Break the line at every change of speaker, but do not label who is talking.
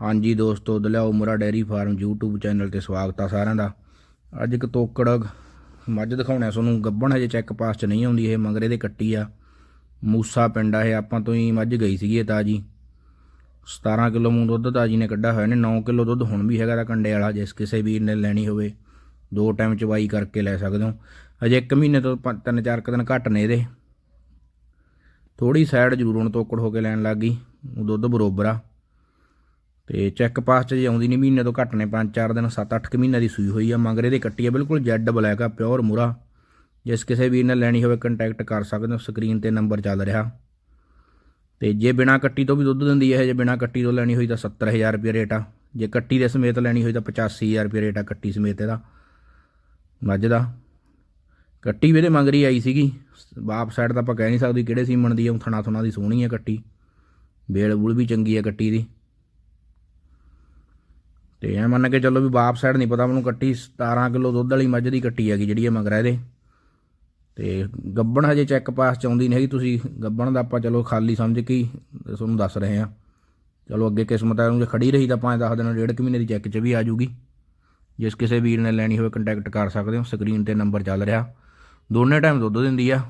ਹਾਂਜੀ ਦੋਸਤੋ ਦਲਿਆਓ Murrah dairy farm YouTube channel ਤੇ ਸਵਾਗਤ ਆ ਸਾਰਿਆਂ ਦਾ। ਅੱਜ ਇੱਕ ਤੋਕੜ ਮੱਝ ਦਿਖਾਉਣਾ ਤੁਹਾਨੂੰ ਗੱਬਣ ਹਜੇ ਚੈੱਕ ਪਾਸ ਚ ਨਹੀਂ ਆਉਂਦੀ, ਇਹ ਮੰਗਰੇ ਦੇ ਕੱਟੀ ਆ। ਮੂਸਾ ਪਿੰਡ ਆ ਇਹ, ਆਪਾਂ ਤੋਂ ਹੀ ਮੱਝ ਗਈ ਸੀਗੀ ਇਹ ਤਾਜੀ। 17 ਕਿਲੋ ਮੂੰਹ ਦੁੱਧ ਤਾਜੀ ਨੇ ਕੱਢਿਆ ਹੋਇਆ ਨੇ 9 ਕਿਲੋ ਦੁੱਧ ਹੁਣ ਵੀ ਹੈਗਾ ਦਾ ਕੰਡੇ ਵਾਲਾ, ਜਿਸ ਕਿਸੇ ਵੀਰ ਨੇ ਲੈਣੀ ਹੋਵੇ, ਦੋ ਟਾਈਮ ਚਵਾਈ ਕਰਕੇ ਲੈ ਸਕਦੇ ਹੋ। ਅਜੇ 1 ਮਹੀਨੇ ਤੋਂ 3-4 ਦਿਨ ਘੱਟ ਨੇ ਇਹਦੇ। ਥੋੜੀ ਸਾਈਡ ਜ਼ਰੂਰ ਹੁਣ ਤੋਕੜ ਹੋ ਕੇ ਲੈਣ ਲੱਗ ਗਈ, ਉਹ ਦੁੱਧ ਬਰੋਬਰ ਆ। ਤੇ ਚੈੱਕ ਪਾਸ ਚ ਜੇ ਆਉਂਦੀ ਨਹੀਂ ਮਹੀਨੇ ਤੋਂ ਘੱਟ ਨੇ 5-4 ਦਿਨ 7-8 ਕੁ ਮਹੀਨੇ ਦੀ ਸੂਈ ਹੋਈ ਆ। ਮੰਗਰੇ ਦੀ ਕੱਟੀ ਆ, ਬਿਲਕੁਲ ਜੈਡ ਬਲੈਕ ਆ ਪਿਓਰ ਮੁਰਾ। ਜਿਸ ਕਿਸੇ ਵੀਰ ਨੇ ਲੈਣੀ ਹੋਵੇ ਕੰਟੈਕਟ ਕਰ ਸਕਦੇ ਹੋ ਸਕਰੀਨ ਤੇ ਨੰਬਰ ਚੱਲ ਰਿਹਾ। ਤੇ ਜੇ ਬਿਨਾ ਕੱਟੀ ਤੋਂ ਵੀ ਦੁੱਧ ਦਿੰਦੀ ਹੈ ਜੇ ਬਿਨਾ ਕੱਟੀ ਤੋਂ ਲੈਣੀ ਹੋਈ ਤਾਂ 70000 ਰੁਪਏ ਰੇਟ ਆ। ਜੇ ਕੱਟੀ ਦੇ ਸਮੇਤ ਲੈਣੀ ਹੋਈ ਤਾਂ 85000 ਰੁਪਏ ਰੇਟ ਆ ਕੱਟੀ ਸਮੇਤ ਇਹਦਾ। ਮੱਝ ਦਾ। ਕੱਟੀ ਵੀ ਇਹਦੇ ਮੰਗਰੀ ਆਈ ਸੀਗੀ। ਬਾਪ ਸਾਈਡ ਤਾਂ ਆਪਾਂ ਕਹਿ ਨਹੀਂ ਸਕਦੇ ਕਿਹੜੇ ਸੀਮਣ ਦੀ ਆ ਥਣਾ ਥਣਾ ਦੀ ਸੋਹਣੀ ਆ ਕੱਟੀ। ਬੇਲ ਬੁਲ ਵੀ ਚੰਗੀ ਆ ਕੱਟੀ ਦੀ। ਤੇ ਐ ਮੰਨ ਕੇ ਚੱਲੋ ਵੀ ਬਾਪ ਸਾਈਡ ਨਹੀਂ ਪਤਾ ਮੈਨੂੰ ਕੱਟੀ 17 ਕਿਲੋ ਦੁੱਧ ਵਾਲੀ ਮੱਝ ਦੀ ਕੱਟੀ ਹੈਗੀ ਜਿਹੜੀ ਇਹ ਮਗਰਾ ਇਹਦੇ। ਤੇ ਗੱਬਣ ਹਜੇ ਚੈੱਕ ਪਾਸ ਚ ਆਉਂਦੀ ਨਹੀਂ ਹੈਗੀ, ਤੁਸੀਂ ਗੱਬਣ ਦਾ ਆਪਾਂ ਚਲੋ ਖਾਲੀ ਸਮਝ ਕੇ ਹੀ ਤੁਹਾਨੂੰ ਦੱਸ ਰਹੇ ਆ ਚਲੋ ਅੱਗੇ ਕਿਸਮਤ ਆ ਨੂੰ ਜੇ ਖੜੀ ਰਹੀ ਤਾਂ 5-10 ਦਿਨ, ਡੇਢ ਕੁ ਮਹੀਨੇ ਦੀ ਚੈੱਕ ਚ ਵੀ ਆ ਜੂਗੀ ਜਿਸ ਕਿਸੇ ਵੀਰ ਨੇ ਲੈਣੀ ਹੋਵੇ ਕੰਟੈਕਟ ਕਰ ਸਕਦੇ ਹੋ ਸਕਰੀਨ ਤੇ ਨੰਬਰ ਚੱਲ ਰਿਹਾ। ਦੋਨੇ ਟਾਈਮ ਦੁੱਧ ਦਿੰਦੀ ਆ।